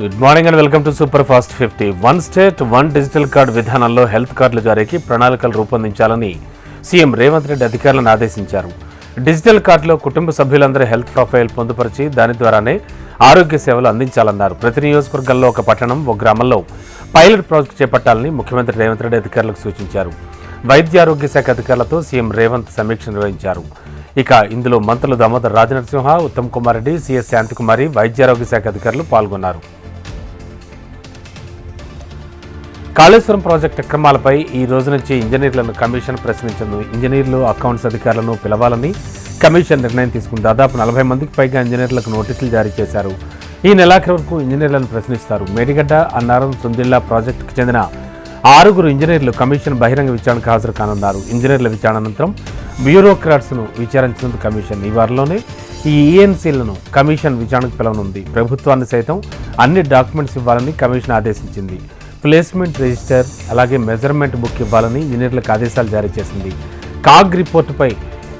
Good morning and welcome to super fast fifty one state one digital card విధానంలో health కార్డుల జారీకి ప్రణాళికలు రూపొందించాలని సీఎం రేవంత్ రెడ్డి అధికారులను ఆదేశించారు. డిజిటల్ కార్డులో కుటుంబ సభ్యులందరి హెల్త్ ప్రొఫైల్ పొందుపరిచి దాని ద్వారానే ఆరోగ్య సేవలు అందించాలన్నారు. ప్రతి నియోజకవర్గంలో ఒక పట్టణం ఒక గ్రామంలో పైలట్ ప్రాజెక్ట్ చేపట్టాలని ముఖ్యమంత్రి రేవంత్ రెడ్డి అధికారులకు సూచించారు. వైద్య ఆరోగ్య శాఖ అధికారులతో సీఎం రేవంత్ సమీక్ష నిర్వహించారు. ఇక ఇందులో మంత్రులు దామోదర్ రాజనరసింహ ఉత్తమ్ కుమార్ రెడ్డి సిఎస్ శాంతికుమారి వైద్య ఆరోగ్య శాఖ అధికారులు పాల్గొన్నారు. కాళేశ్వరం ప్రాజెక్టు అక్రమాలపై ఈ రోజు నుంచి ఇంజనీర్లను కమిషన్ ప్రశ్నించను ఇంజనీర్లు అకౌంట్స్ అధికారులను పిలవాలని కమిషన్ నిర్ణయం తీసుకుంది. దాదాపు నలభై మందికి పైగా ఇంజనీర్లకు నోటీసులు జారీ చేశారు. ఈ నెలాఖరు వరకు ఇంజనీర్లను ప్రశ్నిస్తారు. మేడిగడ్డ అన్నారం సుందిల్లా ప్రాజెక్టుకు చెందిన ఆరుగురు ఇంజనీర్లు కమిషన్ బహిరంగ విచారణకు హాజరు కానున్నారు. ఇంజనీర్ల విచారణ అనంతరం బ్యూరోక్రాట్స్ను విచారించినందు కమిషన్ ఈ వారంలోనే ఈ ఈఎన్సీలను కమిషన్ విచారణకు పిలవనుంది. ప్రభుత్వాన్ని సైతం అన్ని డాక్యుమెంట్స్ ఇవ్వాలని కమిషన్ ఆదేశించింది. ప్లేస్మెంట్ రిజిస్టర్ అలాగే మెజర్మెంట్ బుక్ ఇవ్వాలని ఇంజనీర్లకు ఆదేశాలు జారీ చేసింది. కాగ్ రిపోర్టుపై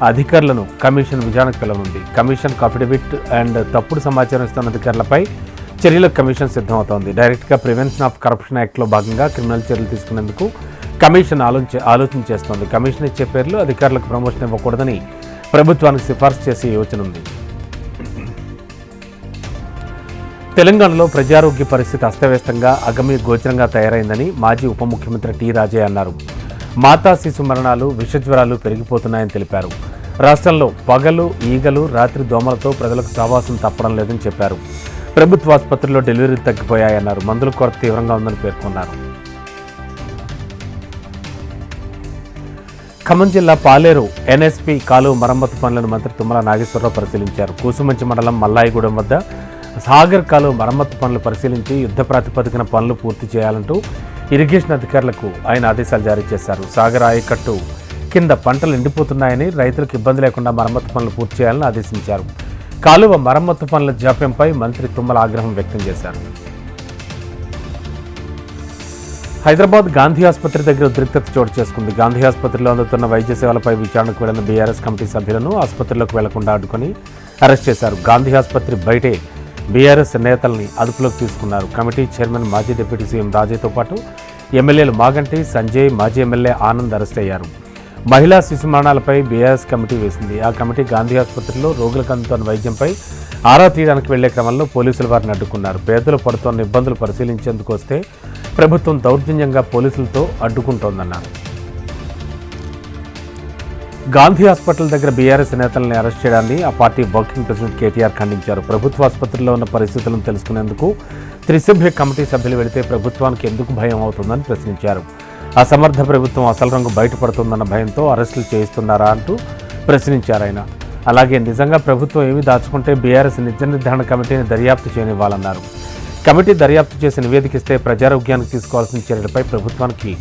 అధికారులను కమిషన్ విచారణకు పిలవనుంది. కమిషన్ అఫిడవిట్ అండ్ తప్పుడు సమాచారం ఇస్తున్న అధికారులపై చర్యలకు కమిషన్ సిద్ధమవుతోంది. డైరెక్ట్గా ప్రివెన్షన్ ఆఫ్ కరప్షన్ యాక్ట్లో భాగంగా క్రిమినల్ చర్యలు తీసుకునేందుకు కమిషన్ ఆలోచన ఆలోచన చేస్తోంది. కమిషన్ ఇచ్చే పేర్లు అధికారులకు ప్రమోషన్ ఇవ్వకూడదని ప్రభుత్వానికి సిఫార్సు చేసే యోచన ఉంది. తెలంగాణలో ప్రజారోగ్య పరిస్థితి అస్తవ్యస్తంగా అగమ్య గోచరంగా తయారైందని మాజీ ఉప ముఖ్యమంత్రి టి రాజయ్య అన్నారు. మాతా శిశు మరణాలు విషజ్వరాలు పెరిగిపోతున్నాయని తెలిపారు. రాష్ట్రంలో పగలు ఈగలు రాత్రి దోమలతో ప్రజలకు సావాసం తప్పడం లేదని చెప్పారు. ప్రభుత్వ ఆసుపత్రుల్లో డెలివరీలు తగ్గిపోయాయన్నారు. మందుల కొరత తీవ్రంగా ఉందని పేర్కొన్నారు. ఖమ్మం జిల్లా పాలేరు ఎన్ఎస్పి కాలువ మరమ్మతు పనులను మంత్రి తుమ్మల నాగేశ్వరరావు పరిశీలించారు. కూసుమంచి మండలం మల్లాయిగూడెం వద్ద సాగర్ కాలువ మరమ్మతు పనులు పరిశీలించి యుద్ధ ప్రాతిపదికన పనులు పూర్తి చేయాలంటూ ఇరిగేషన్ అధికారులకు ఆయన ఆదేశాలు జారీ చేశారు. సాగర్ ఆయకట్టు కింద పంటలు ఎండిపోతున్నాయని రైతులకు ఇబ్బంది లేకుండా మరమ్మతు పనులు పూర్తి చేయాలని ఆదేశించారు. కాలువ మరమ్మతు పనుల జాప్యంపై మంత్రి తుమ్మల ఆగ్రహం వ్యక్తం చేశారు. హైదరాబాద్ గాంధీ ఆసుపత్రి దగ్గర ఉద్రిక్తత చోటు చేసుకుంది. గాంధీ ఆసుపత్రిలో అందుతున్న వైద్య సేవలపై విచారణకు వెళ్ళిన బీఆర్ఎస్ కమిటీ సభ్యులను ఆసుపత్రిలోకి వెళ్ళకుండా అడ్డుకొని అరెస్ట్ చేశారు. గాంధీ ఆసుపత్రి బయటే బీఆర్ఎస్ నేతల్ని అదుపులోకి తీసుకున్నారు. కమిటీ చైర్మన్ మాజీ డిప్యూటీ సీఎం రాజయ్తో పాటు ఎమ్మెల్యేలు మాగంటి సంజయ్ మాజీ ఎమ్మెల్యే ఆనంద్ అరెస్ట్ అయ్యారు. మహిళా శిశు మరణాలపై బీఆర్ఎస్ కమిటీ వేసింది. ఆ కమిటీ గాంధీ ఆసుపత్రిలో రోగులకు అందుతున్న వైద్యంపై ఆరా తీయడానికి వెళ్ళే క్రమంలో పోలీసులు వారిని అడ్డుకున్నారు. పేదలు పడుతున్న ఇబ్బందులు పరిశీలించేందుకు వస్తే ప్రభుత్వం దౌర్జన్యంగా పోలీసులతో అడ్డుకుంటోందన్నారు. గాంధీ హాస్పిటల్ దగ్గర బీఆర్ఎస్ నేతల్ని అరెస్ట్ చేయడాన్ని ఆ పార్టీ వర్కింగ్ ప్రెసిడెంట్ కేటీఆర్ ఖండించారు. ప్రభుత్వ ఆసుపత్రిలో ఉన్న పరిస్థితులను తెలుసుకునేందుకు త్రిసభ్య కమిటీ సభ్యులు వెళితే ప్రభుత్వానికి ఎందుకు భయం అవుతుందని ప్రశ్నించారు. అసమర్థ ప్రభుత్వం అసలు రంగు బయటపడుతుందన్న భయంతో అరెస్టులు చేయిస్తున్నారా అంటూ ప్రశ్నించారు ఆయన. అలాగే నిజంగా ప్రభుత్వం ఏమి దాచుకుంటే బీఆర్ఎస్ నిజ నిర్ధారణ కమిటీని దర్యాప్తు చేయనివ్వాలన్నారు. కమిటీ దర్యాప్తు చేసి నివేదిక ఇస్తే ప్రజారోగ్యానికి తీసుకోవాల్సిన చర్యలపై ప్రభుత్వానికి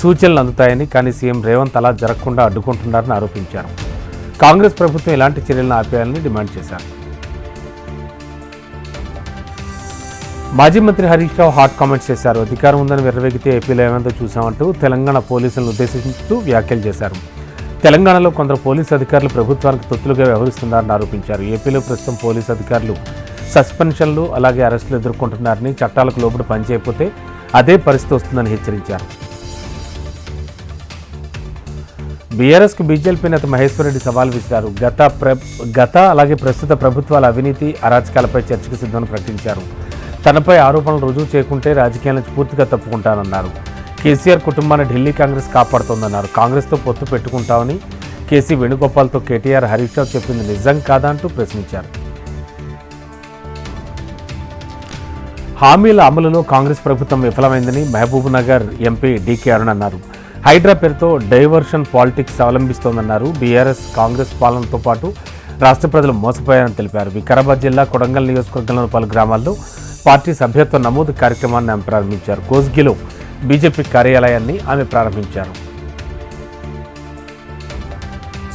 సూచనలు అందుతాయని కానీ సీఎం రేవంత్ అలా జరగకుండా అడ్డుకుంటున్నారని ఆరోపించారు. కాంగ్రెస్ ప్రభుత్వం ఇలాంటి చర్యలను ఆపేయాలని డిమాండ్ చేశారు. మాజీ మంత్రి హరీష్ రావు హాట్ కామెంట్స్ చేశారు. అధికారం ఉందని విర్రవేగితే ఏపీలో ఏమంతా చూశామంటూ తెలంగాణ పోలీసులను ఉద్దేశిస్తూ వ్యాఖ్యలు చేశారు. తెలంగాణలో కొందరు పోలీసు అధికారులు ప్రభుత్వానికి తొత్తులుగా వ్యవహరిస్తున్నారని ఆరోపించారు. ఏపీలో ప్రస్తుతం పోలీసు అధికారులు సస్పెన్షన్లు అలాగే అరెస్టులు ఎదుర్కొంటున్నారని చట్టాలకు లోబడి పనిచేయకపోతే అదే పరిస్థితి వస్తుందని హెచ్చరించారు. బీఆర్ఎస్కు బీజేపీ నేత మహేశ్వర్ రెడ్డి సవాల్ విసిరారు. గత ప్ర గత అలాగే ప్రస్తుత ప్రభుత్వాల అవినీతి అరాచకాలపై చర్చకు సిద్ధమని ప్రకటించారు. తనపై ఆరోపణలు రుజువు చేయకుంటే రాజకీయాల నుంచి పూర్తిగా తప్పుకుంటానన్నారు. కేసీఆర్ కుటుంబాన్ని ఢిల్లీ కాంగ్రెస్ కాపాడుతోందన్నారు. కాంగ్రెస్తో పొత్తు పెట్టుకుంటామని కేసీ వేణుగోపాల్తో కేటీఆర్ హరీష్ రావు చెప్పింది నిజం కాదా అంటూ ప్రశ్నించారు. హామీల అమలులో కాంగ్రెస్ ప్రభుత్వం విఫలమైందని Mahabubnagar MP DK Arun అన్నారు. హైడ్రా పేరుతో డైవర్షన్ పాలిటిక్స్ అవలంబిస్తోందన్నారు బీఆర్ఎస్ కాంగ్రెస్ పాలనతో పాటు రాష్ట్ర ప్రజలు మోసపోయారని తెలిపారు. వికారాబాద్ జిల్లా కొడంగల్ నియోజకవర్గంలోని పలు గ్రామాల్లో పార్టీ సభ్యత్వ నమోదు కార్యక్రమాన్ని ఆమె ప్రారంభించారు. కోస్గిలో బీజేపీ కార్యాలయాన్ని ఆమె ప్రారంభించారు.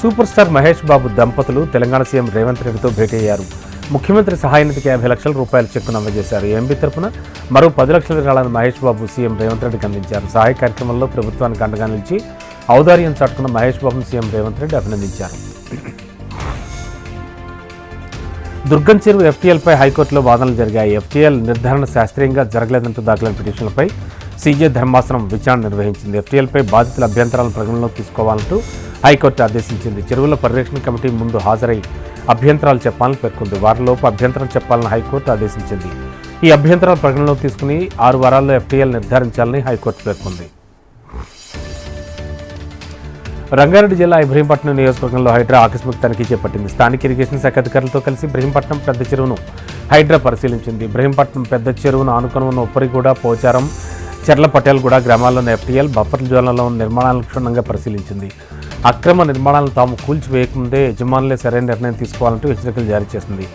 సూపర్ స్టార్ మహేష్ బాబు దంపతులు తెలంగాణ సీఎం రేవంత్ రెడ్డితో భేటీ అయ్యారు. ముఖ్యమంత్రి సహాయ నిధికి యాభై లక్షల రూపాయల చెక్కును అందజేశారు. ఎంపీ తరఫున మరో పది లక్షల విరాళాలను మహేష్ బాబు సీఎం రేవంత్ రెడ్డికి అందించారు. సహాయ కార్యక్రమంలో ప్రభుత్వానికి అండగా నిలిచి ఔదార్యం చాటుకున్న మహేష్ బాబును సీఎం రేవంత్ రెడ్డి అభినందించారు. దుర్గం చెరువు ఎఫ్టీఎల్పై హైకోర్టులో వాదనలు జరిగాయి. ఎఫ్టీఎల్ నిర్ధారణ శాస్త్రీయంగా జరగలేదంటూ దాఖలైన పిటిషన్లపై సీజే ధర్మాసనం విచారణ నిర్వహించింది. ఎఫ్టీఎల్పై బాధితుల అభ్యంతరాలను పరిగణలోకి తీసుకోవాలంటూ హైకోర్టు ఆదేశించింది. చెరువుల పరిరక్షణ కమిటీ ముందు హాజరై అభ్యంతరాలు చెప్పాలని పేర్కొంది. వారిలోపు అభ్యంతరం చెప్పాలని హైకోర్టు ఆదేశించింది. ఈ అభ్యంతరాలు ప్రకటనలో తీసుకుని ఆరు వారాల్లో ఎఫ్టీఎల్ నిర్ధారించాలని హైకోర్టు పేర్కొంది. రంగారెడ్డి జిల్లా ఇబ్రహీంపట్నం నియోజకవర్గంలో హైడ్రా ఆకస్మిక తనిఖీ చేపట్టింది. స్థానిక ఇరిగేషన్ శాఖ అధికారులతో కలిసి ఇబ్రహీంపట్నం పెద్ద చెరువును హైడ్రా పరిశీలించింది. ఇబ్రహీంపట్నం పెద్ద చెరువును ఆనుకొని ఉన్న ఉప్పరిగూడ పోచారం చెర్ల పటేల్గూడ గ్రామాల్లోని ఎఫ్టీఎల్ బఫర్ జోన్లలో ఉన్న నిర్మాణాలను క్షుణ్ణంగా పరిశీలించింది. అక్రమ నిర్మాణాలను తాము కూల్చివేయకముందే యజమానులే సరైన నిర్ణయం తీసుకోవాలంటూ హెచ్చరికలు జారీ చేసింది.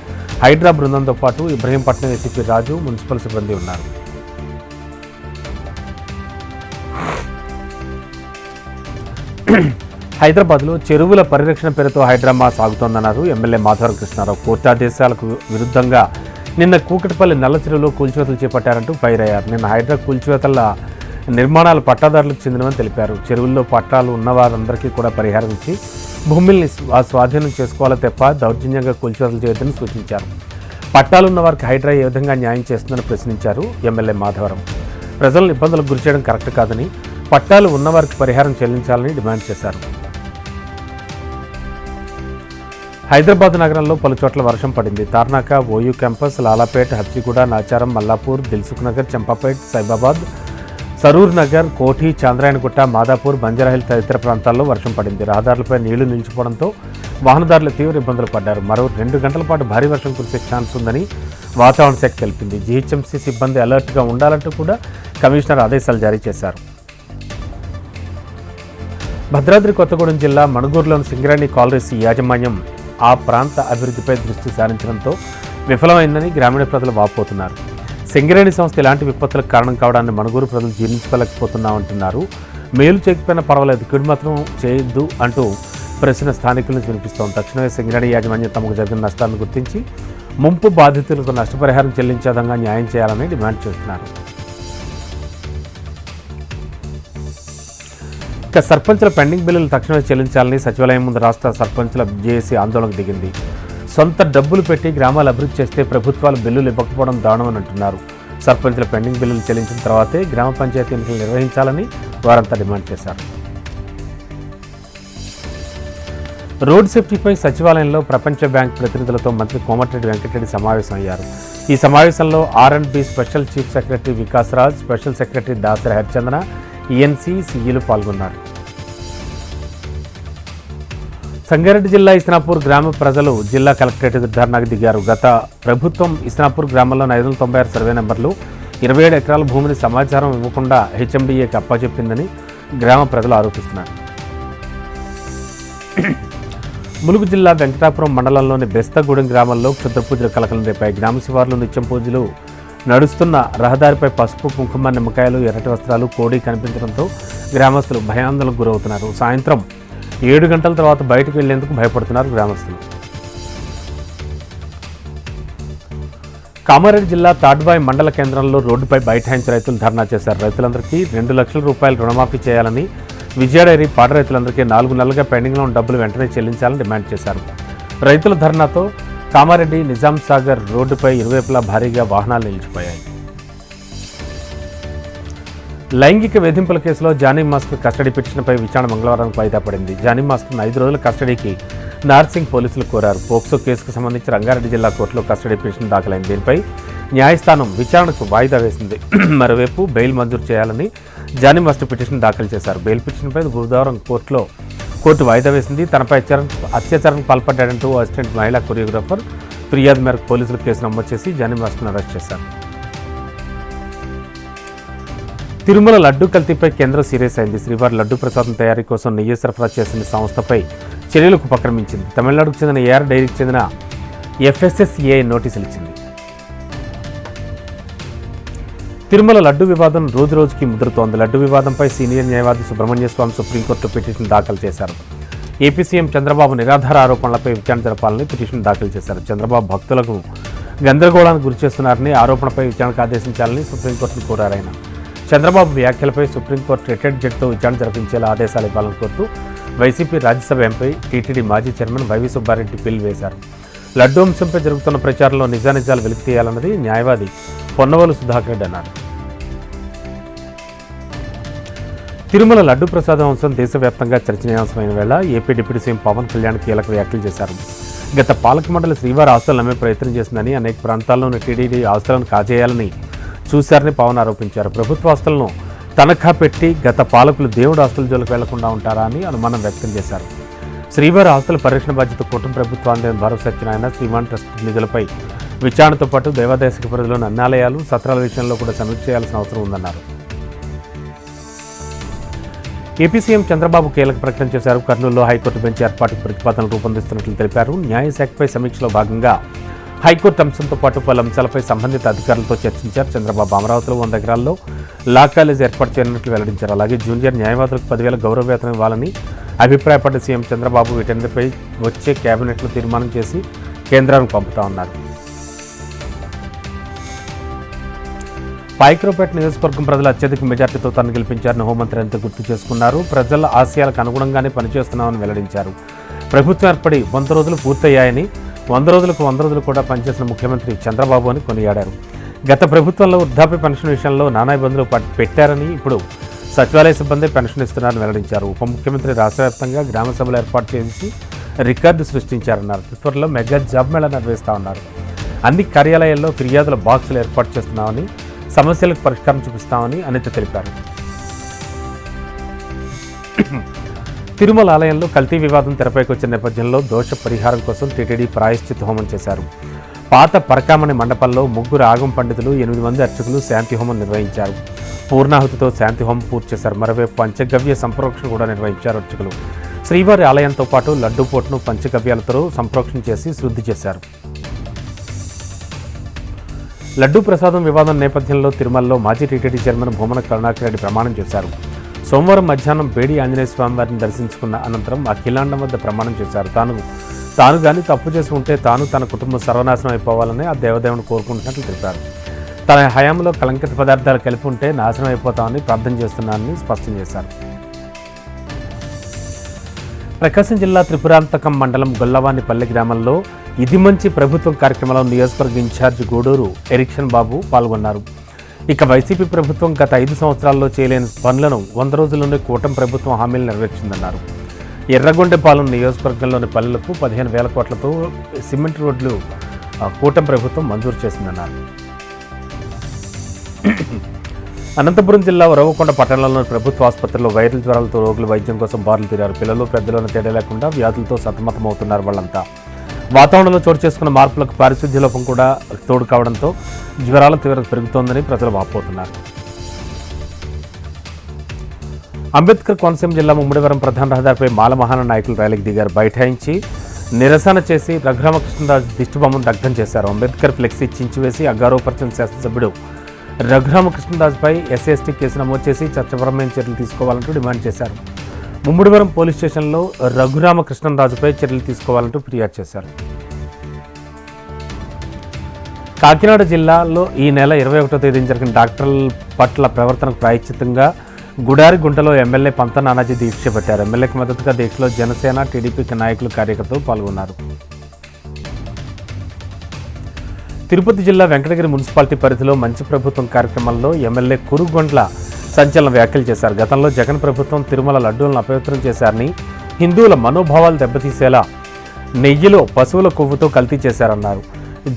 హైడ్రా బృందంతో పాటు ఇబ్రహీంపట్నం ఏసీపీ రాజు మున్సిపల్ సిబ్బంది ఉన్నారు. హైదరాబాద్లో చెరువుల పరిరక్షణ పేరుతో హైడ్రామా సాగుతోందన్నారు ఎమ్మెల్యే మాధవరం కృష్ణారావు. కోర్టాదేశాలకు విరుద్ధంగా నిన్న కూకటిపల్లి నల్ల చెరువులో కూల్చివేతలు చేపట్టారంటూ ఫైర్ అయ్యారు. నిన్న హైడ్రా కూల్చివేతల నిర్మాణాలు పట్టాదారులకు చెందినవని తెలిపారు. చెరువుల్లో పట్టాలు ఉన్న వారందరికీ కూడా పరిహారం ఇచ్చి భూముల్ని స్వాధీనం చేసుకోవాలో తప్ప దౌర్జన్యంగా కూల్చివేతలు చేయొద్దని సూచించారు. పట్టాలున్న వారికి హైడ్రా ఏ విధంగా న్యాయం చేస్తుందని ప్రశ్నించారు ఎమ్మెల్యే మాధవరం. ప్రజలను ఇబ్బందులకు గురిచేయడం కరెక్ట్ కాదని పట్టాలు ఉన్నవారికి పరిహారం చెల్లించాలని డిమాండ్ చేశారు. హైదరాబాద్ నగరంలో పలు చోట్ల వర్షం పడింది. Tarnaka OU campus Lalapet Habsiguda Nacharam Mallapur Dilsukhnagar Champapet Saibabad Saroor Nagar Koti Chandrayangutta Madhapur Banjara Hill తదితర ప్రాంతాల్లో వర్షం పడింది. రహదారులపై నీళ్ళు నిలిచిపోవడంతో వాహనదారులు తీవ్ర ఇబ్బందులు పడ్డారు. మరో రెండు గంటల పాటు భారీ వర్షం కురిసే ఛాన్స్ ఉందని వాతావరణ శాఖ తెలిపింది. జీహెచ్ఎంసీ సిబ్బంది అలర్ట్గా ఉండాలంటూ కూడా కమిషనర్ ఆదేశాలు జారీ చేశారు. భద్రాద్రి కొత్తగూడెం జిల్లా మణుగూరులోని సింగరేణి కాలరీస్ యాజమాన్యం ఆ ప్రాంత అభివృద్ధిపై దృష్టి సారించడంతో విఫలమైందని గ్రామీణ ప్రజలు వాపోతున్నారు. సింగరేణి సంస్థ ఇలాంటి విపత్తులకు కారణం కావడాన్ని మనుగూరు ప్రజలు జీర్ణించుకోలేకపోతున్నామంటున్నారు. మేలు చేయకపోయినా పర్వాలేదు కీడు మాత్రం చేయొద్దు అంటూ ప్రశ్న స్థానికుల నుంచి వినిపిస్తోంది. తక్షణమే సింగరేణి యాజమాన్యం తమకు జరిగిన నష్టాన్ని గుర్తించి ముంపు బాధితులకు నష్టపరిహారం చెల్లించే విధంగా న్యాయం చేయాలని డిమాండ్ చేస్తున్నారు. ఇక సర్పంచుల పెండింగ్ బిల్లులు తక్షణమే చెల్లించాలని సచివాలయం ముందు రాష్ట్ర సర్పంచుల జేఏసీ ఆందోళనకు దిగింది. సొంత డబ్బులు పెట్టి గ్రామాలు అభివృద్ధి చేస్తే ప్రభుత్వాలు బిల్లులు ఇవ్వకపోవడం దారుణమని అంటున్నారు. సర్పంచుల పెండింగ్ బిల్లులు చెల్లించిన తర్వాతే గ్రామ పంచాయతీ ఎన్నికలు నిర్వహించాలని వారంతా డిమాండ్ చేశారు. రోడ్ సేఫ్టీపై సచివాలయంలో ప్రపంచ బ్యాంక్ ప్రతినిధులతో మంత్రి కోమటిరెడ్డి వెంకటరెడ్డి సమావేశమయ్యారు. ఈ సమావేశంలో R and B special chief secretary Vikas Raj special secretary Dasari Harichandana ENC సీఈలు పాల్గొన్నారు. సంగారెడ్డి జిల్లా ఇస్నాపూర్ గ్రామ ప్రజలు జిల్లా కలెక్టరేట్ ధర్నాకు దిగారు. గత ప్రభుత్వం ఇస్నాపూర్ గ్రామంలో ఐదు వందల తొంభై ఆరు సర్వే నెంబర్లు ఇరవై ఏడు ఎకరాల భూమిని సమాచారం ఇవ్వకుండా హెచ్ఎండిఏకి అప్పచెప్పిందని గ్రామ ప్రజలు ఆరోపిస్తున్నారు. ములుగు జిల్లా వెంకటాపురం మండలంలోని బెస్తగూడెం గ్రామంలో క్షుద్రపూజలు కలకలం రేపాయి గ్రామ శివార్లు నిత్యం పూజలు నడుస్తున్న రహదారిపై పసుపు కుంకుమ నిమ్మకాయలు ఎర్రటి వస్త్రాలు కోడి కనిపించడంతో గ్రామస్తులు భయాందోళనకు గురవుతున్నారు. సాయంత్రం ఏడు గంటల తర్వాత బయటకు వెళ్ళేందుకు భయపడుతున్నారు గ్రామస్తులు. కామారెడ్డి జిల్లా తాడ్బాయ్ మండల కేంద్రంలో రోడ్డుపై బైఠాయించి రైతులు ధర్నా చేశారు. రైతులందరికీ రెండు లక్షల రూపాయలు రుణమాఫీ చేయాలని విజయ డైరీ పాడ రైతులందరికీ నాలుగు నెలలుగా పెండింగ్లో ఉన్న డబ్బులు వెంటనే చెల్లించాలని డిమాండ్ చేశారు. రైతుల ధర్నాతో కామారెడ్డి నిజాం సాగర్ రోడ్డుపై ఇరువైపులా భారీగా వాహనాలు నిలిచిపోయాయి. లైంగిక వేధింపుల కేసులో జానీ మాస్క్ కస్టడీ పిటిషన్పై విచారణ మంగళవారం వాయిదా పడింది. జానీ మాస్క్ను ఐదు రోజుల కస్టడీకి నార్సింగ్ పోలీసులు కోరారు. పోక్సో కేసుకు సంబంధించి రంగారెడ్డి జిల్లా కోర్టులో కస్టడీ పిటిషన్ దాఖలైంది. దీనిపై న్యాయస్థానం విచారణకు వాయిదా వేసింది. మరోవైపు బెయిల్ మంజూరు చేయాలని జానీ మాస్క్ పిటిషన్ దాఖలు చేశారు. బెయిల్ పిటిషన్పై బుధవారం కోర్టులో కోర్టు వాయిదా వేసింది. తనపై అత్యాచారం అత్యాచారం పాల్పడ్డాడంటూ అసిస్టెంట్ మహిళా కొరియోగ్రాఫర్ ఫిర్యాదు మేరకు పోలీసులు కేసు నమోదు చేసి జానీ మాస్టర్ను అరెస్ట్ చేశారు. తిరుమల లడ్డు కల్తీపై కేంద్రం సీరియస్ అయింది. శ్రీవారి లడ్డు ప్రసాదం తయారీ కోసం నెయ్యి సరఫరా చేసిన సంస్థపై చర్యలకు ఉపక్రమించింది. తమిళనాడుకు చెందిన ఏఆర్ డైరీకి చెందిన ఎఫ్ఎస్ఎస్ఏ నోటీసులు ఇచ్చింది. తిరుమల లడ్డు వివాదం రోజు రోజుకి ముదురుతోంది. లడ్డు వివాదంపై సీనియర్ న్యాయవాది సుబ్రహ్మణ్య స్వామి సుప్రీంకోర్టులో పిటిషన్ దాఖలు చేశారు. ఏపీ సీఎం చంద్రబాబు నిరాధార ఆరోపణలపై విచారణ జరపాలని పిటిషన్ దాఖలు చేశారు. చంద్రబాబు భక్తులకు గందరగోళానికి గురిచేస్తున్నారని ఆరోపణపై విచారణకు ఆదేశించాలని సుప్రీంకోర్టును కోరారు ఆయన. చంద్రబాబు వ్యాఖ్యలపై సుప్రీంకోర్టు రిటైర్డ్ జడ్జితో విచారణ జరిపించేలా ఆదేశాలు ఇవ్వాలని కోరుతూ వైసీపీ రాజ్యసభ ఎంపీ టీటీడీ మాజీ చైర్మన్ వైవి సుబ్బారెడ్డి బిల్ వేశారు. లడ్డు అంశంపై జరుగుతున్న ప్రచారంలో నిజానిజాలు వెలికి తీయాలన్నది న్యాయవాది పొన్నవలు సుధాకర్ రెడ్డి అన్నారు. తిరుమల లడ్డు ప్రసాదం అంశం దేశవ్యాప్తంగా చర్చనీయాంశమైన వేళ AP deputy CM Pawan Kalyan కీలక వ్యాఖ్యలు చేశారు. గత పాలక మండలి శ్రీవారి ఆస్తులను అమ్మే ప్రయత్నం చేసిందని అనేక ప్రాంతాల్లోని టీడీడీ ఆస్తులను కాజేయాలని చూశారని పవన్ ఆరోపించారు. ప్రభుత్వ ఆస్తులను తనఖా పెట్టి గత పాలకులు దేవుడు ఆస్తుల జోలికి వెళ్ళకుండా ఉంటారా అని అనుమానం వ్యక్తం చేశారు. శ్రీవారి ఆస్తుల పరిరక్షణ బాధ్యత కుటుంబ ప్రభుత్వాన్ని భరోసా ఇచ్చిన ఆయన శ్రీమాన్ ట్రస్ట్ నిధులపై విచారణతో పాటు దేవాదాయ శాఖ పరిధిలోని అన్నాలయాలు సత్రాల విషయంలో కూడా సమీక్ష చేయాల్సిన అవసరం ఉందన్నారు. ఏపీ సీఎం చంద్రబాబు కీలక ప్రకటన చేశారు. కర్నూలులో హైకోర్టు బెంచ్ ఏర్పాటుకు ప్రతిపాదనలు రూపొందిస్తున్నట్లు తెలిపారు. న్యాయశాఖపై సమీక్షలో భాగంగా హైకోర్టు అంశంతో పాటు పలు అంశాలపై సంబంధిత అధికారులతో చర్చించారు. చంద్రబాబు అమరావతిలో వంద ఎకరాల్లో లా కాలేజ్ ఏర్పాటు చేయనున్నట్లు వెల్లడించారు. అలాగే జూనియర్ న్యాయవాదులకు పదివేల గౌరవ వేతనం ఇవ్వాలని అభిప్రాయపడ్డ సీఎం చంద్రబాబు వీటన్నిటిపై వచ్చే కేబినెట్లో తీర్మానం చేసి కేంద్రానికి పంపుతా ఉన్నారు. పాయకరావుపేట నియోజకవర్గం ప్రజలు అత్యధిక మెజార్టీతో తను గెలిపించారని హోంమంత్రి అంతా గుర్తు చేసుకున్నారు. ప్రజల ఆశయాలకు అనుగుణంగానే పనిచేస్తున్నామని వెల్లడించారు. ప్రభుత్వం ఏర్పడి వంద రోజులు పూర్తయ్యాయని వంద రోజులకు వంద రోజులు కూడా పనిచేసిన ముఖ్యమంత్రి చంద్రబాబు అని కొనియాడారు. గత ప్రభుత్వంలో వృద్ధాప్య పెన్షన్ విషయంలో నానా ఇబ్బందులు పెట్టారని ఇప్పుడు సచివాలయ సిబ్బంది పెన్షన్ ఇస్తున్నారని వెల్లడించారు. ఉప ముఖ్యమంత్రి రాష్ట్రవ్యాప్తంగా గ్రామ సభలు ఏర్పాటు చేసి రికార్డు సృష్టించారన్నారు. త్వరలో మెగా జాబ్ మేళా నిర్వహిస్తా ఉన్నారు. అన్ని కార్యాలయాల్లో ఫిర్యాదుల బాక్సులు ఏర్పాటు చేస్తున్నామని సమస్యలకు పరిష్కారం చూపిస్తామని అనిత తెలిపారు. తిరుమల ఆలయంలో కల్తీ వివాదం తెరపైకి వచ్చిన నేపథ్యంలో దోష పరిహారం కోసం టీటీడీ ప్రాయశ్చిత్ హోమం చేశారు. పాత పరకామణి మండపంలో ముగ్గురు ఆగం పండితులు ఎనిమిది మంది అర్చకులు శాంతి హోమం నిర్వహించారు. పూర్ణాహుతితో శాంతి హోమం పూర్తి చేశారు. మరోవైపు పంచగవ్య సంప్రోక్షణ కూడా నిర్వహించారు అర్చకులు. శ్రీవారి ఆలయంతో పాటు లడ్డూ పోటును పంచగవ్యాలతో సంప్రోక్షణ చేసి శుద్ధి చేశారు. లడ్డూ ప్రసాదం వివాదం నేపథ్యంలో తిరుమలలో మాజీ టీటీడీ చైర్మన్ భూమన కరుణాకర్ రెడ్డి ప్రమాణం చేశారు. సోమవారం మధ్యాహ్నం పేడి ఆంజనేయ స్వామి వారిని దర్శించుకున్న అనంతరం అఖిలాండం వద్ద ప్రమాణం చేశారు. తాను తాను కానీ తప్పు చేసి ఉంటే తాను తన కుటుంబం సర్వనాశనం అయిపోవాలని ఆ దేవదేవుని కోరుకుంటున్నట్లు తెలిపారు. తన హయాంలో కలంకిత పదార్థాలు కలిపి ఉంటే నాశనం అయిపోతామని ప్రార్థన చేస్తున్నానని స్పష్టం చేశారు. ప్రకాశం జిల్లా త్రిపురాంతకం మండలం గొల్లవానిపల్లి గ్రామంలో ఇది మంచి ప్రభుత్వం కార్యక్రమంలో నియోజకవర్గ ఇన్ఛార్జ్ గూడూరు ఎరిక్షన్ బాబు పాల్గొన్నారు. ఇక వైసీపీ ప్రభుత్వం గత ఐదు సంవత్సరాల్లో చేయలేని పనులను వంద రోజుల్లోనే కూటమి ప్రభుత్వం హామీలు నెరవేర్చిందన్నారు. ఎర్రగొండపాలెం నియోజకవర్గంలోని పల్లెలకు పదిహేను వేల కోట్లతో సిమెంట్ రోడ్లు ఆ, కూటమి ప్రభుత్వం మంజూరు చేసిందన్నారు. అనంతపురం జిల్లా ఉరవకొండ పట్టణంలోని ప్రభుత్వ ఆసుపత్రిలో వైరల్ జ్వరాలతో రోగులు వైద్యం కోసం బారులు తీరారు పిల్లలు పెద్దలను తేడా లేకుండా వ్యాధులతో సతమతమవుతున్నారు వాళ్ళంతా. వాతావరణంలో చోటు చేసుకున్న మార్పులకు పారిశుద్ధ్య లోపం కూడా తోడు కావడంతో జ్వరాల తీవ్రత పెరుగుతోందని ప్రజలు వాపోతున్నారు. అంబేద్కర్ కోనసీమ జిల్లా ముమ్మడివరం ప్రధాన రహదారిపై మాలమహాన నాయకులు ర్యాలీకి దిగారు. బైఠాయించి నిరసన చేసి రఘురామకృష్ణరాజు దిష్టిబొమ్మను దగ్ధం చేశారు. అంబేద్కర్ ఫ్లెక్సీ చించివేసి అగ్గారోపరిచిన శాసనసభ్యుడు రఘురామకృష్ణరాజుపై ఎస్ఎస్టీ కేసు నమోదు చేసి చట్టపరమైన చర్యలు తీసుకోవాలంటూ డిమాండ్ చేశారు. ముమ్మడివరం పోలీస్ స్టేషన్లో రఘురామకృష్ణరాజుపై చర్యలు తీసుకోవాలంటూ ఫిర్యాదు చేశారు. కాకినాడ జిల్లాలో ఈ నెల ఇరవై ఒకటో తేదీన జరిగిన డాక్టర్ల పట్ల ప్రవర్తనకు ప్రాయశ్చితంగా గుడారి గుంటలో ఎమ్మెల్యే పంత నానాజీ దీక్ష పెట్టారు. ఎమ్మెల్యేకి మద్దతుగా దీక్షలో జనసేన టీడీపీ నాయకులు కార్యకర్తలు పాల్గొన్నారు. తిరుపతి జిల్లా వెంకటగిరి మున్సిపాలిటీ పరిధిలో మంచి ప్రభుత్వం కార్యక్రమంలో ఎమ్మెల్యే కురుగొండ్ల సంచలన వ్యాఖ్యలు చేశారు. గతంలో జగన్ ప్రభుత్వం తిరుమల లడ్డూలను అపవిత్రం చేశారని హిందువుల మనోభావాలు దెబ్బతీసేలా నెయ్యిలో పశువుల కొవ్వుతో కల్తీ చేశారన్నారు.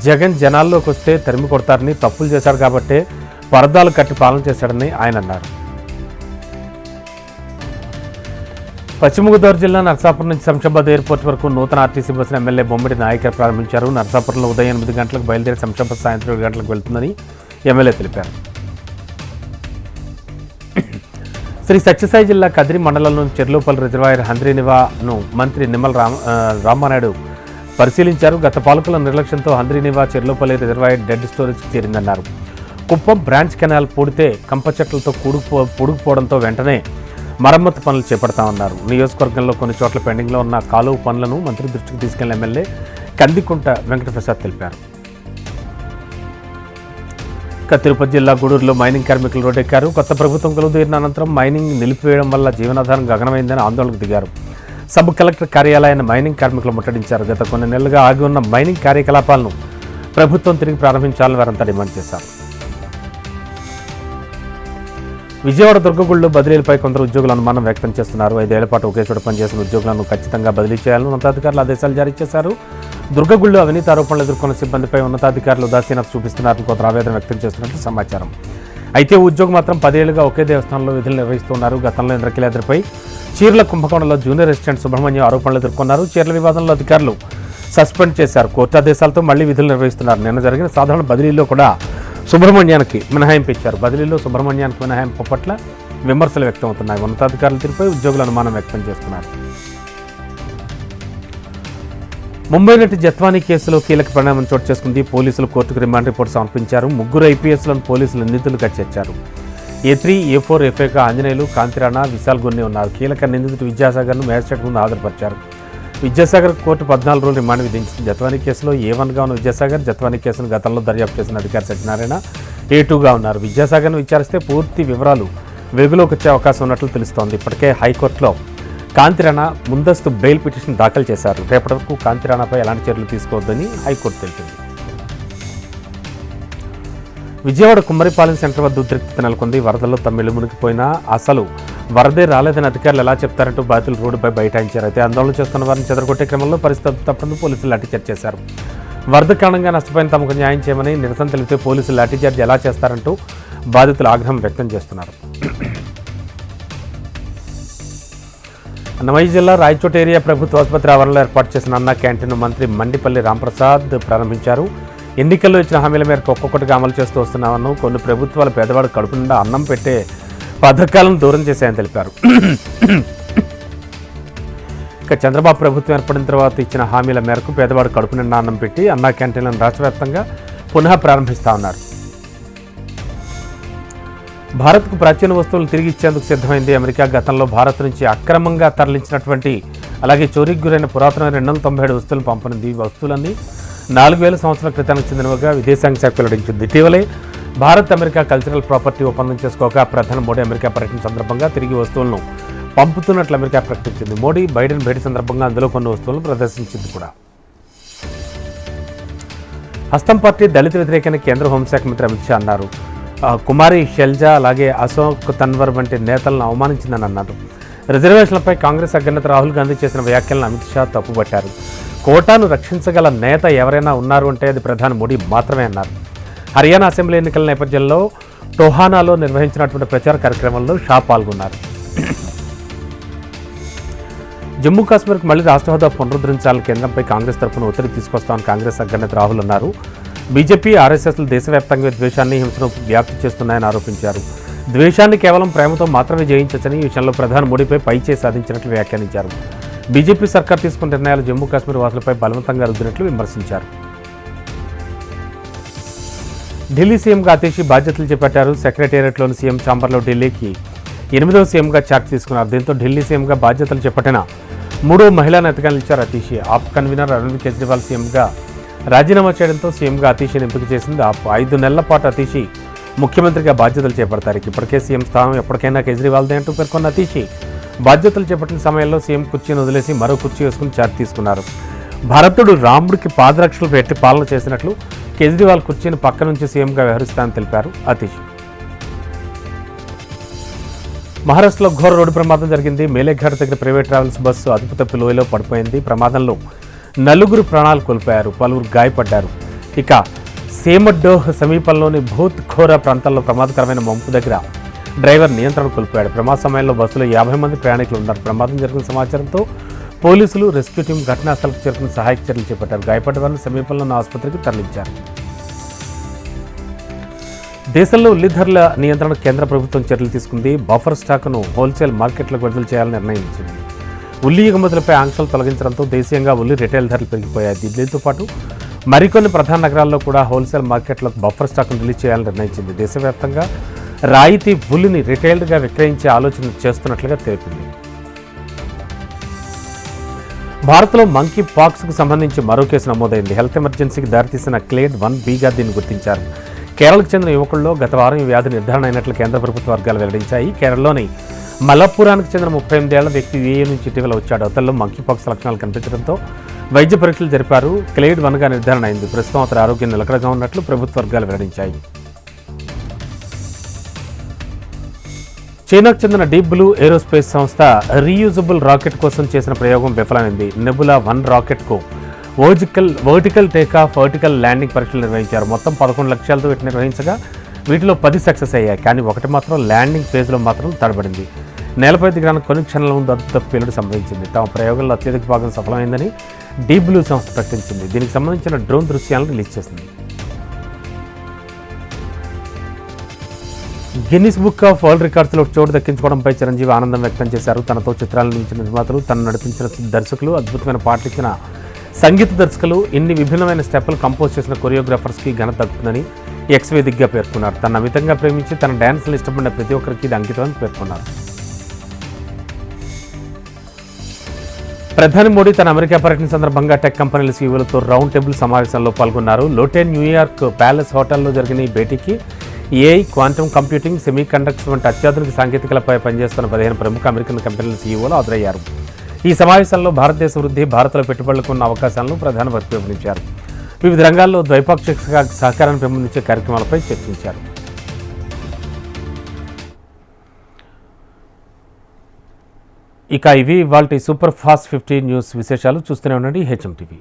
జగన్ జనాల్లోకి వస్తే తరిమి కొడతారని తప్పులు చేశారు కాబట్టే పరదాలు కట్టి పాలన చేశాడని ఆయన అన్నారు. పశ్చిమ గోదావరి జిల్లా నర్సాపురం నుంచి శంషాబాద్ ఎయిర్పోర్ట్ వరకు నూతన ఆర్టీసీ బస్సును ఎమ్మెల్యే బొమ్మిడి నాయకర్ ప్రారంభించారు. నర్సాపురంలో ఉదయం ఎనిమిది గంటలకు బయలుదేరి శంషాబాద్ సాయంత్రం ఏడు గంటలకు వెళ్తుందని ఎమ్మెల్యే తెలిపారు. శ్రీ సత్యసాయి జిల్లా కదిరి మండలంలోని చెర్లోపల్లి రిజర్వాయర్ హంద్రీనివాను మంత్రి నిమ్మల రామ రామానాయుడు పరిశీలించారు. గత పాలకుల నిర్లక్ష్యంతో హంద్రీనివా చెర్లోపల్లి రిజర్వాయర్ డెడ్ స్టోరేజ్కి చేరిందన్నారు. కుప్పం బ్రాంచ్ కెనాల్ పూడితే కంప చెట్లతో కూడుకుపో పూడుకుపోవడంతో వెంటనే మరమ్మతు పనులు చేపడతామన్నారు. నియోజకవర్గంలో కొన్ని చోట్ల పెండింగ్లో ఉన్న కాలువ పనులను మంత్రి దృష్టికి తీసుకెళ్ళిన ఎమ్మెల్యే కందికుంట వెంకటప్రసాద్ తెలిపారు. ఇక తిరుపతి జిల్లా గూడూరులో మైనింగ్ కార్మికులు రోడ్డెక్కారు. కొత్త ప్రభుత్వం కొలువుదీరిన అనంతరం మైనింగ్ నిలిపివేయడం వల్ల జీవనాధారం గగనమైందని ఆందోళనకు దిగారు. సబ్ కలెక్టర్ కార్యాలయాన్ని మైనింగ్ కార్మికులు ముట్టడించారు. గత కొన్ని నెలలుగా ఆగి ఉన్న మైనింగ్ కార్యకలాపాలను ప్రభుత్వం తిరిగి ప్రారంభించాలని వారంతా డిమాండ్ చేశారు. విజయవాడ దుర్గగుళ్ళు బదిలీలపై కొందరు ఉద్యోగులు అనుమానం వ్యక్తం చేస్తున్నారు. ఐదేళ్ళ పాటు ఒకే చోట పనిచేసిన ఉద్యోగులను ఖచ్చితంగా బదిలీ చేయాలని ఉన్నతాధికారులు ఆదేశాలు జారీ చేశారు. దుర్గగుళ్ళు అవినీతి ఆరోపణలు ఎదుర్కొన్న సిబ్బందిపై ఉన్నతాధికారులు ఉదాసీనత చూపిస్తున్నారని కొందరు ఆవేదన వ్యక్తం చేస్తున్నట్లు సమాచారం. అయితే ఉద్యోగి మాత్రం పదేళ్ళుగా ఒకే దేవస్థానంలో విధులు నిర్వహిస్తున్నారు. గతంలో ఇంద్రకీలాద్రిపై చీరల కుంభకోణంలో జూనియర్ అసిస్టెంట్ సుబ్రహ్మణ్యం ఆరోపణలు ఎదుర్కొన్నారు. చీరల వివాదంలో అధికారులు సస్పెండ్ చేశారు. కోర్టు ఆదేశాలతో మళ్ళీ విధులు నిర్వహిస్తున్నారు. నిన్న జరిగిన సాధారణ బదిలీలో కూడా సుబ్రహ్మణ్యానికి మినహాయింపు ఇచ్చారు బదిలీలో సుబ్రహ్మణ్యానికి మినహాయింపు పట్ల విమర్శలు వ్యక్తమవుతున్నాయి. ఉన్నతాధికారుల తీరుపై ఉద్యోగులు అనుమానం వ్యక్తం చేస్తున్నారు. ముంబై నటి జత్వానీ కేసులో కీలక పరిణామం చోటు చేసుకుంది. పోలీసులు కోర్టుకు రిమాండ్ రిపోర్ట్ సమర్పించారు. ముగ్గురు ఐపీఎస్లను పోలీసులు నిందితులుగా చేర్చారు. ఏ త్రీ ఏ ఫోర్ ఎఫ్ఐగా ఆంజనేయులు కాంతిరాణా విశాల్ గున్ని ఉన్నారు. కీలక నిందితుడు విద్యాసాగర్ను మ్యాజిస్ట్రేట్ ముందు హాజరుపరిచారు. విద్యాసాగర్ కోర్టు పద్నాలుగు రోజులు రిమాండ్ విధించింది. జత్వానీ కేసులో ఏ వన్గా ఉన్న విద్యాసాగర్ జత్వానీ కేసును గతంలో దర్యాప్తు చేసిన అధికారి సత్యనారాయణ ఏ టూగా ఉన్నారు. విద్యాసాగర్ను విచారిస్తే పూర్తి వివరాలు వెగులోకి వచ్చే అవకాశం ఉన్నట్లు తెలుస్తోంది. ఇప్పటికే హైకోర్టులో కాంతిరాణా ముందస్తు బెయిల్ పిటిషన్ దాఖలు చేశారు. రేపటి వరకు కాంతిరాణాపై ఎలాంటి చర్యలు తీసుకోవద్దని హైకోర్టు తెలిపింది. విజయవాడ కుమ్మరిపాలెం సెంటర్ వద్ద ఉద్రిక్తత నెలకొంది. వరదల్లో తమ్మిళ్ళు మునిగిపోయినా అసలు వరదే రాలేదని అధికారులు ఎలా చెప్తారంటూ బాధితులు రోడ్డుపై బైఠాయించారు. అయితే ఆందోళన చేస్తున్న వారిని చెదరగొట్టే క్రమంలో పరిస్థితి తప్పని పోలీసులు లాఠీచార్జ్ చేశారు. వరద కారణంగా నష్టపోయిన తమకు న్యాయం చేయమని నిరసన తెలిపితే పోలీసులు లాఠీచార్జ్ ఎలా చేస్తారంటూ బాధితులు ఆగ్రహం వ్యక్తం చేస్తున్నారు. అన్నమయ్య జిల్లా రాయచోట ఏరియా ప్రభుత్వ ఆసుపత్రి ఆవరణలో ఏర్పాటు చేసిన అన్న క్యాంటీన్ మంత్రి మండిపల్లి రాంప్రసాద్ ప్రారంభించారు. ఎన్నికల్లో ఇచ్చిన హామీల మేరకు ఒక్కొక్కటిగా అమలు చేస్తూ వస్తున్నామను కొన్ని ప్రభుత్వాలు పేదవాడు కడుపు నిండా అన్నం పెట్టే పథకాలను దూరం చేశాయని తెలిపారు. ఇక చంద్రబాబు ప్రభుత్వం ఏర్పడిన తర్వాత ఇచ్చిన హామీల మేరకు పేదవాడు కడుపు నిండా అన్నం పెట్టి అన్నా క్యాంటీన్లను రాష్ట్ర వ్యాప్తంగా పునః ప్రారంభిస్తా ఉన్నారు. భారత్కు ప్రాచీన వస్తువులు తిరిగి ఇచ్చేందుకు సిద్ధమైంది అమెరికా. గతంలో భారత్ నుంచి అక్రమంగా తరలించినటువంటి అలాగే చోరీకి గురైన పురాతన రెండు వందల తొంభై ఏడు వస్తువులను పంపనుంది. ఈ వస్తువులన్నీ నాలుగు వేల సంవత్సరాల క్రితానికి చెందినవిగా విదేశాంగ శాఖ వెల్లడించింది. ఇటీవలే భారత్ అమెరికా కల్చరల్ ప్రాపర్టీ ఒప్పందం చేసుకోక ప్రధాని మోడీ అమెరికా పర్యటన సందర్భంగా తిరిగి వస్తువులను పంపుతున్నట్లు అమెరికా ప్రకటించింది. మోడీ బైడెన్ భేటీ సందర్భంగా అందులో కొన్ని వస్తువులను ప్రదర్శించింది కూడా. హస్తం పార్టీ దళిత వ్యతిరేకమైన కేంద్ర హోంశాఖ మంత్రి అమిత్ షా అన్నారు. కుమారి షెల్జా అలాగే అశోక్ తన్వర్ వంటి నేతలను అవమానించిందని అన్నారు. రిజర్వేషన్లపై కాంగ్రెస్ అగ్రనేత రాహుల్ గాంధీ చేసిన వ్యాఖ్యలను అమిత్ షా తప్పుపట్టారు. కోటాను రక్షించగల నేత ఎవరైనా ఉన్నారు అంటే అది ప్రధాని మోడీ మాత్రమే అన్నారు. హర్యానా అసెంబ్లీ ఎన్నికల నేపథ్యంలో టోహానాలో నిర్వహించినటువంటి ప్రచార కార్యక్రమంలో షా పాల్గొన్నారు. జమ్మూ కాశ్మీర్కి మళ్ళీ రాష్ట్ర హోదా పునరుద్ధరించాలని కేంద్రంపై కాంగ్రెస్ తరఫున ఒత్తిడి తీసుకొస్తామని కాంగ్రెస్ అగ్రనేత రాహుల్ అన్నారు. బీజేపీ ఆర్ఎస్ఎస్లు దేశవ్యాప్తంగా ద్వేషాన్ని హింసను వ్యాప్తి చేస్తున్నాయని ఆరోపించారు. ద్వేషాన్ని కేవలం ప్రేమతో మాత్రమే జయించచ్చని ఈ విషయంలో ప్రధాని మోడీపై పైచే సాధించినట్లు వ్యాఖ్యానించారు. బీజేపీ సర్కార్ తీసుకున్న నిర్ణయాలు జమ్మూ కాశ్మీర్ వాసులపై బలవంతంగా రుద్దినట్లు విమర్శించారు. ఢిల్లీ సీఎంగా అతీషి బాధ్యతలు చేపట్టారు. సెక్రటేరియట్లోని సీఎం ఛాంబర్లో ఢిల్లీకి ఎనిమిదవ సీఎంగా చాక్ తీసుకున్నారు. దీంతో ఢిల్లీ సీఎంగా బాధ్యతలు చేపట్టిన మూడో మహిళా నేతగా నిలిచారు అతీషి. ఆప్ కన్వీనర్ అరవింద్ కేజ్రీవాల్ సీఎంగా రాజీనామా చేయడంతో సీఎంగా అతీషిని ఎంపిక చేసింది ఆప్. ఐదు నెలల పాటు అతీషి ముఖ్యమంత్రిగా బాధ్యతలు చేపడతారు. ఇప్పటికే సీఎం స్థానం ఎప్పటికైనా కేజ్రీవాల్దే అంటూ పేర్కొన్న అతీషి బాధ్యతలు చేపట్టిన సమయంలో సీఎం కుర్చీని వదిలేసి మరో కుర్చీ వేసుకుని చార్జ్ తీసుకున్నారు. భరతుడు రాముడికి పాదరక్షలు పెట్టి పాలన చేసినట్లు కేజ్రీవాల్ కుర్చీని పక్క నుంచి సీఎంగా వ్యవహరిస్తానని తెలిపారు అతీష్. మహారాష్ట్రలో ఘోర రోడ్డు ప్రమాదం జరిగింది. మేలేఘాట్ దగ్గర ప్రైవేట్ ట్రావెల్స్ బస్సు అదుపుతప్పి లోయలో పడిపోయింది. ప్రమాదంలో నలుగురు ప్రాణాలు కోల్పోయారు. పలువురు గాయపడ్డారు. ఇక సేమడ్డోహ్ సమీపంలోని భూత్ ఘోర ప్రాంతాల్లో ప్రమాదకరమైన మంపు దగ్గర డ్రైవర్ నియంత్రణ కోల్పోయాడు. ప్రమాద సమయంలో బస్సులో యాభై మంది ప్రయాణికులు ఉన్నారు. ప్రమాదం జరిగిన సమాచారంతో పోలీసులు రెస్క్యూ టీం ఘటనా స్థలకు చేరుకుని సహాయక చర్యలు చేపట్టారు. గాయపడ్డ వారిని సమీపంలో ఉన్న ఆసుపత్రికి తరలించారు. దేశంలో ఉల్లి ధరల నియంత్రణ కేంద్ర ప్రభుత్వం చర్యలు తీసుకుంది. బఫర్ స్టాక్ను హోల్సేల్ మార్కెట్లకు విడుదల చేయాలని నిర్ణయించింది. ఉల్లి ఎగుమతులపై ఆంక్షలు తొలగించడంతో దేశీయంగా ఉల్లి రిటైల్ ధరలు పెరిగిపోయాయి. దీంతో పాటు మరికొన్ని ప్రధాన నగరాల్లో కూడా హోల్సేల్ మార్కెట్లకు బఫర్ స్టాక్ను రిలీజ్ చేయాలని నిర్ణయించింది. దేశవ్యాప్తంగా రాయితీ ఉల్లిని రిటైల్గా విక్రయించే ఆలోచన చేస్తున్నట్లుగా తెలిపింది. భారత్లో మంకీ పాక్స్కు సంబంధించి మరో కేసు నమోదైంది. హెల్త్ ఎమర్జెన్సీకి దారితీసిన క్లేడ్ వన్ బీగా దీన్ని గుర్తించారు. కేరళకు చెందిన యువకుల్లో గత వారం ఈ వ్యాధి నిర్ధారణ అయినట్లు కేంద్ర ప్రభుత్వ వర్గాలు వెల్లడించాయి. కేరళలోని మలప్పురానికి చెందిన ముప్పై ఎనిమిదేళ్ళ వ్యక్తి యూఏ నుంచి ఇటీవల వచ్చాడు. అతల్లో మంకీ పాక్స్ లక్షణాలు కనిపించడంతో వైద్య పరీక్షలు జరిపారు. క్లేడ్ వన్గా నిర్ధారణ అయింది. ప్రస్తుతం అతని ఆరోగ్యం నిలకడగా ఉన్నట్లు ప్రభుత్వ వర్గాలు వెల్లడించాయి. చైనాకు చెందిన డీప్ బ్లూ ఏరోస్పేస్ సంస్థ రీయూజబుల్ రాకెట్ కోసం చేసిన ప్రయోగం విఫలమైంది. Nebula one రాకెట్కు vertical vertical takeoff vertical landing పరీక్షలు నిర్వహించారు. మొత్తం పదకొండు లక్ష్యాలతో వీటిని నిర్వహించగా వీటిలో పది సక్సెస్ అయ్యాయి. కానీ ఒకటి మాత్రం ల్యాండింగ్ ఫేజ్లో మాత్రం తడబడింది. నేలపై దిగడానికి కొన్ని క్షణాల ముందు అద్భుత పేలుడు సంభవించింది. తమ ప్రయోగంలో అత్యధిక భాగం సఫలమైందని డీప్ బ్లూ సంస్థ ప్రకటించింది. దీనికి సంబంధించిన డ్రోన్ దృశ్యాలను రిలీజ్ చేసింది. గిన్నిస్ బుక్ ఆఫ్ వరల్డ్ రికార్డ్స్లో చోటు దక్కించుకోవడంపై చిరంజీవి ఆనందం వ్యక్తం చేశారు. తనతో చిత్రాలను నిర్మించిన నిర్మాతలు తను నడిపించిన దర్శకులు అద్భుతమైన పాటలు సంగీత దర్శకులు ఇన్ని విభిన్నమైన స్టెప్పులు కంపోజ్ చేసిన కొరియోగ్రాఫర్స్కి ఘనత దక్కుతుందని ఎక్స్ వేదికగా పేర్కొన్నారు. తన అమితంగా ప్రేమించి తన డ్యాన్స్లు ఇష్టపడిన ప్రతి ఒక్కరికి ఇది అంకితం పేర్కొన్నారు. ప్రధాని మోడీ తన అమెరికా పర్యటన సందర్భంగా టెక్ కంపెనీల సీఈఓలతో రౌండ్ టేబుల్ సమావేశంలో పాల్గొన్నారు. లోటే న్యూయార్క్ ప్యాలెస్ హోటల్లో జరిగిన ఈ భేటీకి AI quantum computing semi conductors వంటి అత్యాధునిక సాంకేతికలపై పనిచేస్తున్న పదిహేను ప్రముఖ అమెరికన్ కంపెనీల సీఈఓలు హాజరయ్యారు. ఈ సమావేశంలో భారతదేశ వృద్ధి భారత్లో పెట్టుబడులకు ఉన్న అవకాశాలను ప్రధాని ప్రతిబింబించారు వివిధ రంగాల్లో ద్వైపాక్షిక సహకారాన్ని పెంపొందించే కార్యక్రమాలపై చర్చించారు. ఇక ఇవి ఇవాళ సూపర్ ఫాస్ట్ ఫిఫ్టీ న్యూస్ విశేషాలు చూస్తూనే ఉండండి హెచ్ఎం టీవీ.